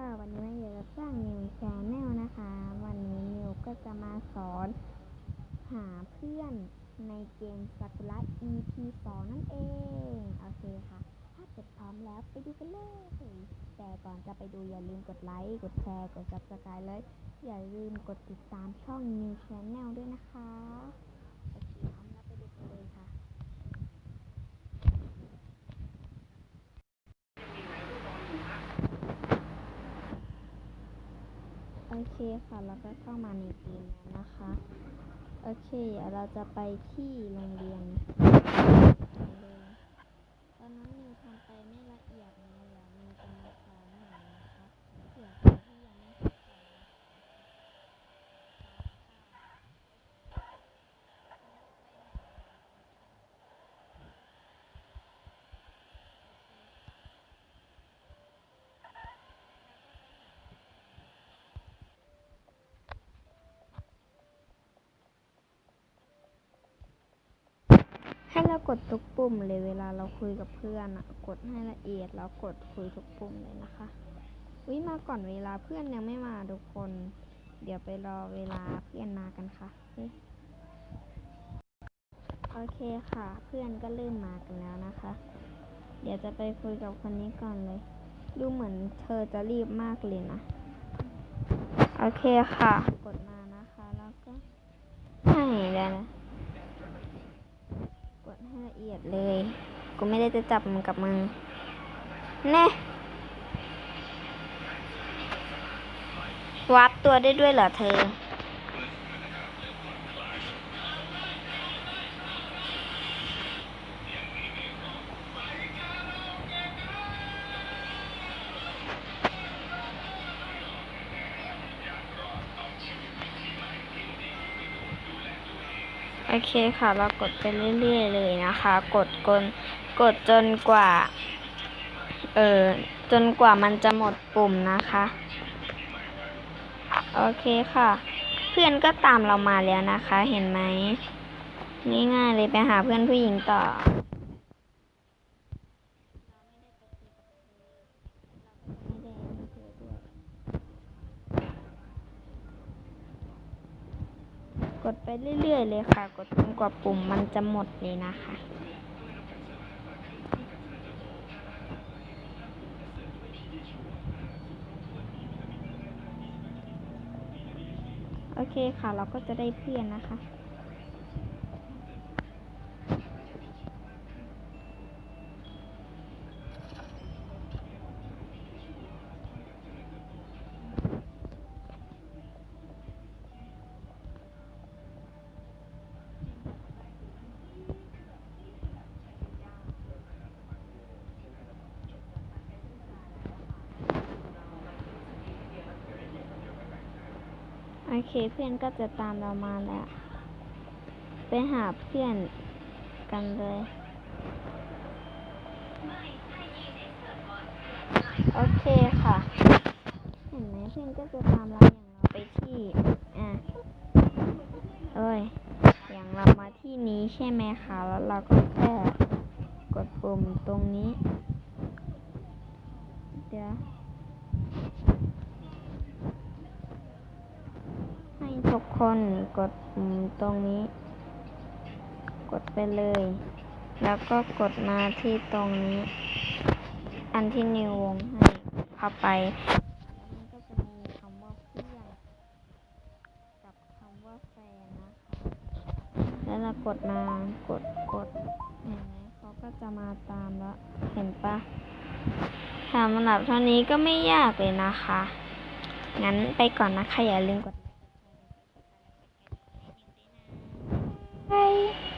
ค่ะวันนี้มาอยู่กับช่างนิวชาแนลนะคะ วันนี้นิวก็จะมาสอน หาเพื่อนในเกมซากุระ EP 2 นั่นเอง โอเคค่ะ ถ้าเกิดพร้อมแล้วไปดูกันเลย แต่ก่อนจะไปดูอย่าลืมกดไลค์ กดแชร์ กด subscribe เลย อย่าลืมกดติดตามช่อง New Channel ด้วยนะคะ โอเคพร้อมแล้วไปดูกันเลยค่ะ โอ เคค่ะเราก็เข้ามาในเกมแล้วนะคะ โอเค เราจะไปที่โรงเรียนตอนนั้นนิวทำไปไม่ละเอียดนะเดี๋ยวนิวจะมาสอนหน่อยนะคะเผื่อใครที่ยังไม่เข้าใจนะให้เรา กดทุกปุ่มเลยเวลาเราคุยกับเพื่อนอะกดให้ละเอียดแล้วกดคุยทุกปุ่มเลยนะคะวิมาก่อนเวลาเพื่อนยังไม่มาทุกคน เดี๋ยวไปรอเวลาเพื่อนมากันค่ะโอเคค่ะ เพื่อนก็เริ่มมากันแล้วนะคะ เดี๋ยวจะไปคุยกับคนนี้ก่อนเลย ดูเหมือนเธอจะรีบมากเลยนะ โอเคค่ะ กดมานะคะ แล้วก็ให้แล้วนะ เอียดเลย กูไม่ได้จะจับมึงกับมึง แน่ วับตัวได้ด้วยเหรอเธอ โอเคค่ะ เรากดไปเรื่อยๆเลยนะคะ กดกดกดจนกว่า เออจนกว่ามันจะหมดปุ่มนะคะ โอเคค่ะ เพื่อนก็ตามเรามาแล้วนะคะ เห็นไหมง่ายๆเลยไปหาเพื่อนผู้หญิงต่อ กดไป เรื่อย ๆ เลยค่ะ กดจนกว่าปุ่มมันจะหมดเลยนะคะโอเคค่ะ เราก็จะได้เพื่อนนะคะ โอเคเพื่อนก็จะตามเรามาแล้ว ไปหาเพื่อนกันเลย โอเคค่ะ เห็นไหมเพื่อนก็จะตามเราอย่างเราไปที่ อะ เอ้ย อย่างเรามาที่นี้ใช่ไหมคะ แล้วเราก็แค่กดปุ่มตรงนี้ เดี๋ยว ให้ทุก คนกดปุ่มตรงนี้ กดไปเลย แล้วก็กดมาที่ตรงนี้ อันที่นิววงให้เข้าไป แล้วมันก็จะมีคำว่าเพื่อนกับคำว่าแฟนนะคะแล้วเรากดมากดกดเห็นไหมเขาก็จะมาตามแล้วเห็นปะสำหรับเท่านี้ก็ไม่ยากเลยนะคะ งั้นไปก่อนนะคะ อย่าลืมกด ไ